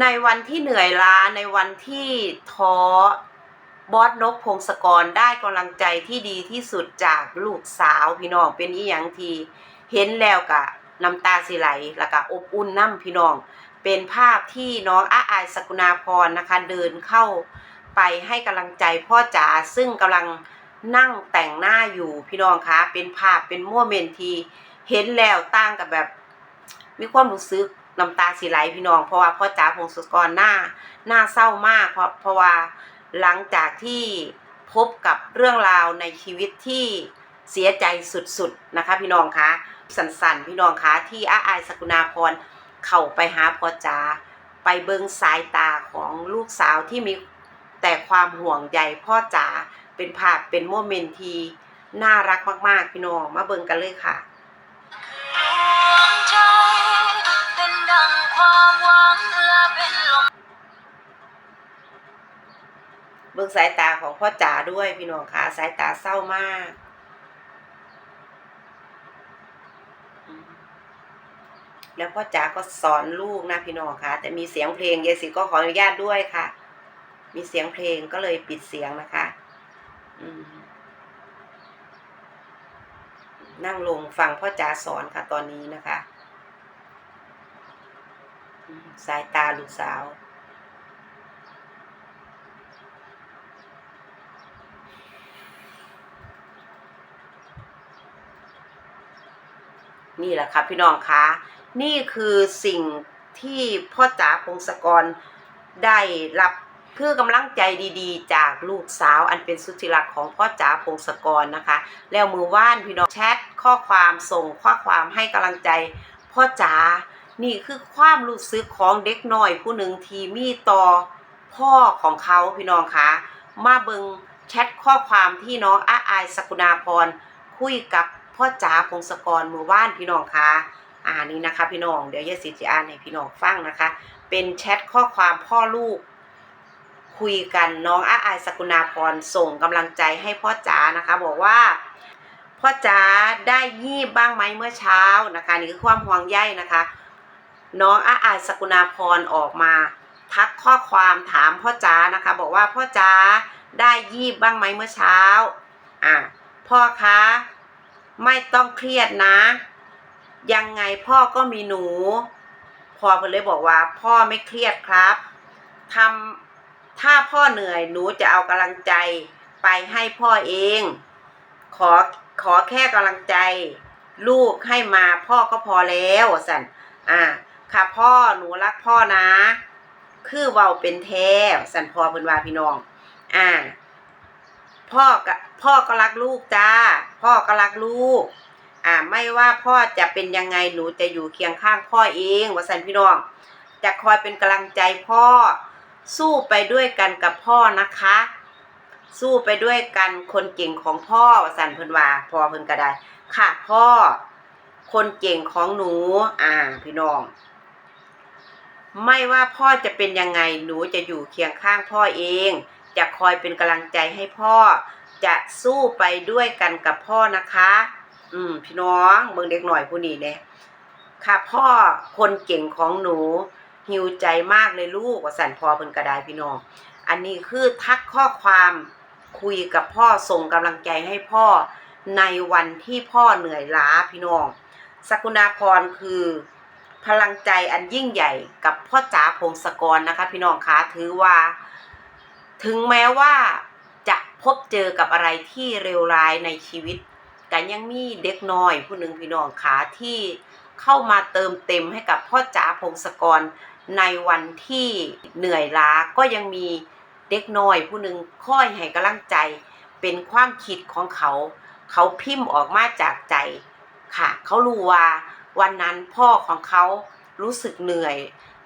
ในวันที่เหนื่อยล้าในวันที่ท้อบอสนกพงศกรได้กำลังใจที่ดีที่สุดจากลูกสาวพี่น้องเป็นอีหยังทีเห็นแล้วกะน้ำตาสิไหลแล้วก็อบอุ่นน้ำพี่น้อง เป็นภาพที่น้องอาอายสกุณาพรนะคะเดินเข้าไปให้กำลังใจพ่อจ๋าซึ่งกำลังนั่งแต่งหน้าอยู่พี่น้องคะเป็นภาพเป็นมั่วเมนทีเห็นแล้วตั้งกับแบบมีความรู้สึก น้ำตาสิไหลพี่น้อง เพราะว่าพ่อจ๋าพงศกรหน้าหน้าเศร้ามาก เพราะเพราะว่าหลังจากที่พบกับเรื่องราวในชีวิตที่เสียใจสุดๆนะคะ พี่น้องคะสันๆพี่น้องคะที่อาอายสกุณาพรเข้าไปหาพ่อจ๋าไปเบิงสายตาของลูกสาวที่มีแต่ความห่วงใยพ่อจ๋าเป็นภาพเป็นโมเมนต์ที่น่ารักมากๆ พี่น้องมาเบิงกันเลยค่ะ เบิ่งสายตาของพ่อจ๋าด้วยพี่น้องค่ะสายตาเศร้ามาก แล้วพ่อจ๋าก็สอนลูกนะพี่น้องค่ะ แต่มีเสียงเพลงยายสิก็ขออนุญาตด้วยค่ะ มีเสียงเพลงก็เลยปิดเสียงนะคะนั่งลงฟังพ่อจ๋าสอนค่ะตอนนี้นะคะ สายตาลูกสาว นี่แหละครับพี่น้องคะนี่คือสิ่งที่พ่อจ๋าพงศกรได้รับเพื่อกำลังใจดีๆ จากลูกสาวอันเป็นสุดที่รักของพ่อจ๋าพงศกรนะคะ แล้วมือว่านพี่น้องแชทข้อความส่งข้อความให้กำลังใจพ่อจ๋านี่คือความรู้สึกของเด็กน้อยผู้หนึ่งที่มีต่อพ่อของเขาพี่น้องคะมาเบิงแชทข้อความที่น้องอาอายสกุณาพรคุยกับ พ่อจ๋าพงศกรมือว่านพี่น้องคะอ่านี่นะคะ พี่น้องเดี๋ยวยายสิจะอ่านให้พี่น้องฟังนะคะ เป็นแชทข้อความพ่อลูก คุยกันน้องอาอายสกุณาพรส่งกำลังใจให้พ่อจ๋านะคะ บอกว่าพ่อจ๋าได้ยีบบ้างไหมเมื่อเช้านะคะนี่คือความห่วงใยนะคะ น้องอาอายสกุณาพรออกมา ทักข้อความถามพ่อจ๋านะคะ บอกว่าพ่อจ๋าได้ยีบบ้างไหมเมื่อเช้าอะพ่อคะ ไม่ต้องเครียดนะ ยังไงพ่อก็มีหนู พ่อเพิ่นเลยบอกว่า พ่อไม่เครียดครับทำถ้าพ่อเหนื่อยหนูจะเอากำลังใจไปให้พ่อเอง ขอขอแค่กำลังใจ ลูกให้มาพ่อก็พอแล้วสันอ่าค่ะพ่อหนูรักพ่อนะ คือเว้าเป็นแท้สันพ่อเพิ่นว่าพี่น้อง อ่า พ่อก็พ่อก็รักลูกจ้า พ่อก็รักลูก อ่า ไม่ว่าพ่อจะเป็นยังไงหนูจะอยู่เคียงข้างพ่อเองวสันพี่น้อง จะคอยเป็นกำลังใจพ่อ สู้ไปด้วยกันกับพ่อนะคะ สู้ไปด้วยกันคนเก่งของพ่อวสันเพิ่นว่าพ่อเพิ่นก็ได้ค่ะพ่อ คนเก่งของหนู อ่า พี่น้องไม่ว่าพ่อจะเป็นยังไงหนูจะอยู่เคียงข้างพ่อเอง จะคอยเป็นกำลังใจให้พ่อ จะสู้ไปด้วยกันกับพ่อนะคะ อืม พี่น้องเบิ่งเด็กหน่อยผู้นี้เนี่ยค่ะพ่อคนเก่งของหนูหิวใจมากเลยลูกว่าสันพ่อเพิ่นกระไดพี่น้อง อันนี้คือทักข้อความคุยกับพ่อส่งกำลังใจให้พ่อในวันที่พ่อเหนื่อยล้าพี่น้องสกุณาพรคือพลังใจอันยิ่งใหญ่กับพ่อจ๋าพงศกรนะคะ พี่น้องคะถือว่า ถึงแม้ว่าจะพบเจอกับอะไรที่เลวร้ายในชีวิตกันยังมีเด็กน้อยผู้หนึ่งพี่น้องคะที่เข้ามาเติมเต็มให้กับพ่อจ๋าพงศกรในวันที่เหนื่อยล้าก็ยังมีเด็กน้อยผู้หนึ่งค่อยให้กำลังใจ เป็นความคิดของเขา เขาพิมพ์ออกมาจากใจค่ะ เขารู้ว่าวันนั้นพ่อของเขารู้สึกเหนื่อย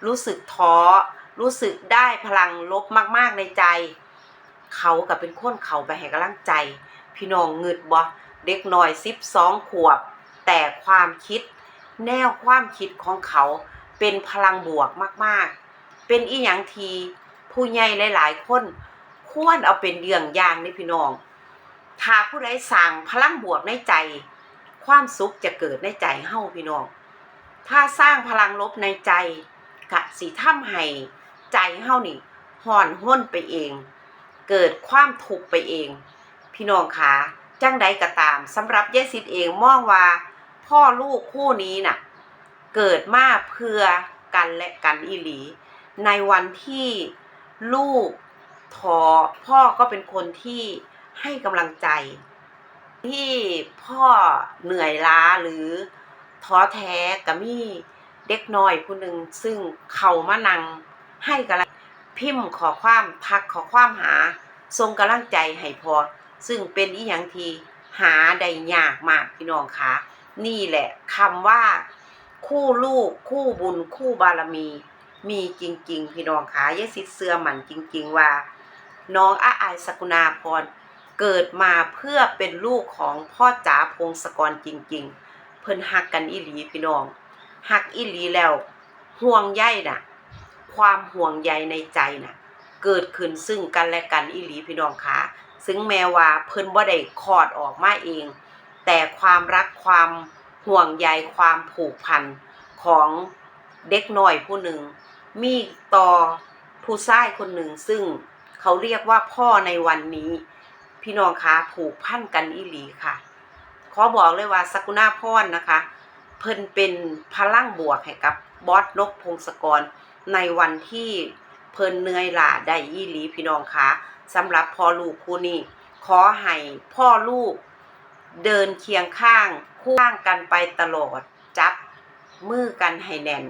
รู้สึกท้อ รู้สึกได้พลังลบมาก ๆในใจ เขากับเป็นคนเขาไปให้กำลังใจ พี่น้องเงึดบ่เด็กน้อยสิบสองขวบ แต่ความคิด แนวความคิดของเขาเป็นพลังบวกมากๆ เป็นอีหยังทีผู้ใหญ่หลายๆคนควรเอาเป็นเรื่องอย่างนี่พี่น้อง ถ้าผู้ใดสั่งพลังบวกในใจ ความสุขจะเกิดในใจเฮาพี่น้อง ถ้าสร้างพลังลบในใจกะสิทำให้ ใจเฮานี่ห่อนห้นไปเอง เกิดความทุกข์ไปเอง พี่น้องคะจังใดก็ตามสำหรับยายสิทธิ์เองมองว่า พ่อลูกคู่นี้น่ะ เกิดมาเพื่อกันและกันอีหลี ในวันที่ลูกท้อพ่อก็เป็นคนที่ให้กำลังใจ ที่พ่อเหนื่อยล้าหรือท้อแท้ก็มีเด็กน้อยผู้หนึ่งซึ่งเขามานั่ง ให้กำลังพิมพ์ขอความทักขอความหาทรงกำลังใจให้พอ ซึ่งเป็นอีหยังทีหาได้ยากมากพี่น้องคะนี่แหละคำว่า คู่ลูกคู่บุญคู่บารมี มีจริง ๆ พี่น้องคะยายสิเสื้อหมันจริง ๆ ว่า น้องอาอายสกุณาพรเกิดมาเพื่อเป็นลูกของพ่อจ๋าพงศกรจริง ๆ เพิ่นหักกันอีหลีพี่น้องหักอีหลีแล้วห่วงใยน่ะ ความห่วงใยในใจน่ะ เกิดขึ้นซึ่งกันและกันอีหลีพี่น้องคะซึ่งแม้ว่าเพิ่นบ่ได้คลอดออกมาเอง แต่ความรักความห่วงใยความผูกพันของเด็กน้อยผู้หนึ่ง มีต่อผู้ชายคนหนึ่งซึ่งเขาเรียกว่าพ่อในวันนี้ พี่น้องคะผูกพันกันอีหลีค่ะ ขอบอกเลยว่าสกุณาพรนะคะ เพิ่นเป็นพลังบวกให้กับบอสนกพงศกร ในวันที่เพิ่นเนื่อยล้าได้อีหลีพี่น้องคะสำหรับพ่อลูกคู่นี้ ขอให้พ่อลูกเดินเคียงข้างคู่ข้างกันไปตลอด จับมือกันให้แน่น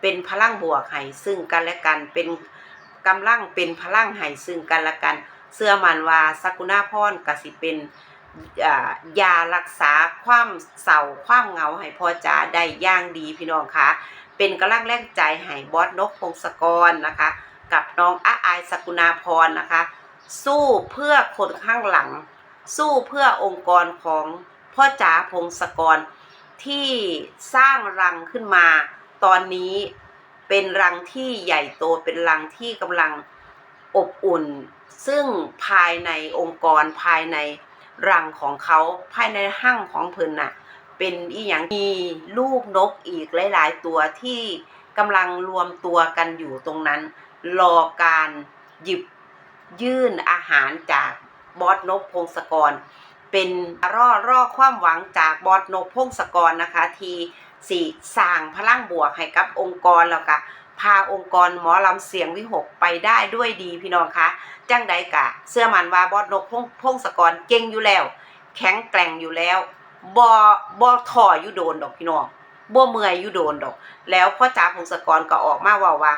เป็นพลังบวกให้ซึ่งกันและกันเป็นกำลังเป็นพลังให้ซึ่งกันและกัน เสื้อมันว่าสักุณาพรกสิเป็น ยารักษาความเศร้าความเหงาให้พ่อจ๋าได้ย่างดีพี่น้องคะเป็นกำลังแรงใจให้บอสนกพงศกรนะคะ กับน้องอาอายสกุณาพรนะคะ สู้เพื่อคนข้างหลัง สู้เพื่อองค์กรของพ่อจ๋าพงศกร ที่สร้างรังขึ้นมา ตอนนี้เป็นรังที่ใหญ่โตเป็นรังที่กำลังอบอุ่น ซึ่งภายในองค์กรภายใน รังของเขาภายในห้างของเพิ่นน่ะ เป็นอีหยังมีลูกนกอีกหลาย ๆ ตัวที่กำลังรวมตัวกันอยู่ตรงนั้น รอการหยิบยื่นอาหารจากบอสนกพงศกร เป็นร่อร่อความหวังจากบอสนกพงศกรนะคะ ที่สี่สร้างพลังบวกให้กับองค์กรแล้วก็ พาองค์กรหมอลำเสียงวิหกไปได้ด้วยดีพี่น้องคะจังใดกะ เสื้อมันว่าบอสนกพงพงศกรเก่งอยู่แล้ว แข็งแกร่งอยู่แล้วบอบอถ่ออยู่โดนดอกพี่น้องบ่เมื่อยอยู่โดนดอก แล้วพ่อจ๋าพงศกรก็ออกมาว่าว่า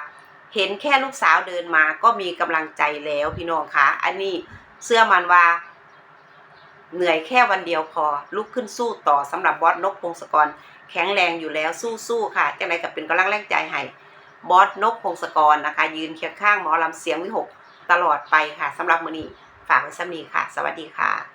เห็นแค่ลูกสาวเดินมาก็มีกำลังใจแล้วพี่น้องคะอันนี้เสื้อมันว่า เหนื่อยแค่วันเดียวพอลุกขึ้นสู้ต่อสำหรับบอสนกพงศกร แข็งแรงอยู่แล้วสู้ๆค่ะจังไรกับเป็นกำลังแรงใจให้ บอสนกพงศกรนะคะ ยืนเคียงข้างหมอลำเสียงวิหกตลอดไปค่ะสำหรับมือนี้ฝากไว้สำนีค่ะ สวัสดีค่ะ